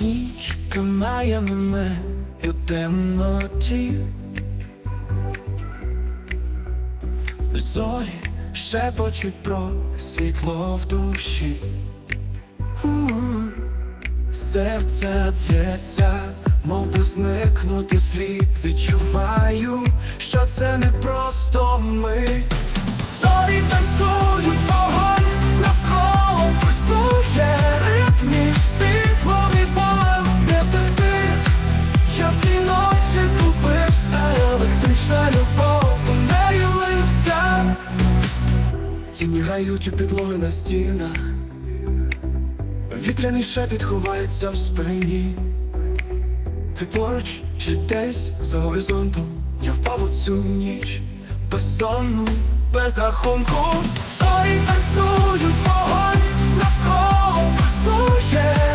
Ніч тримає мене і темноті. Зорі шепочуть про світло в душі. Серце б'ється, мов би зникнути слід. Відчуваю, що це не просто ми. Тіні грають підлоги на стінах. Вітряний шепіт ховається в спині. Ти поруч чи десь за горизонтом Я впав у цю ніч безсонну, без рахунку Зорі танцюють вогонь навколо пульсує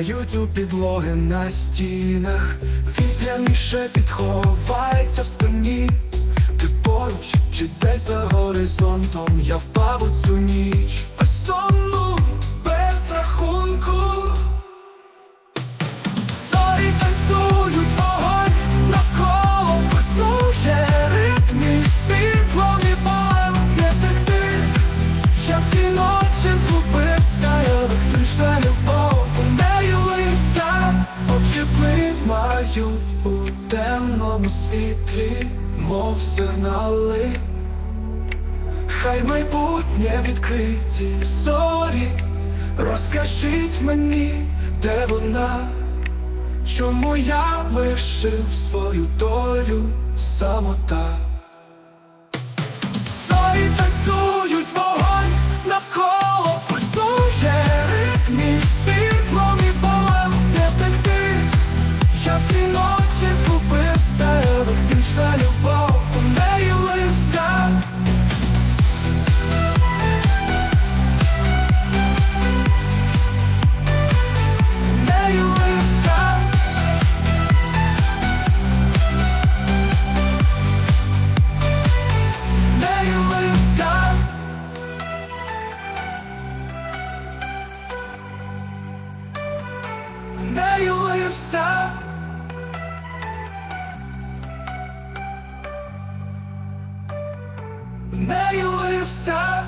Сіні у підлоги на стінах, вітряний шепіт ховається в спині. Ти поруч чи десь за горизонтом я впав у цю ніч безсонну, без рахунку. Зорі танцюють вогонь навколо пульсує ритм між світлом і болем не втекти. Я в цій ночі згубився, блимаю у темному світлі, мов сигнали. Хай майбутнє відкриті зорі, розкажіть мені, де вона, чому я лишив свою долю самота. Цій ночі згубився, любов у неї лився. У неї лився. неї лився. Неї лився. Неї лився.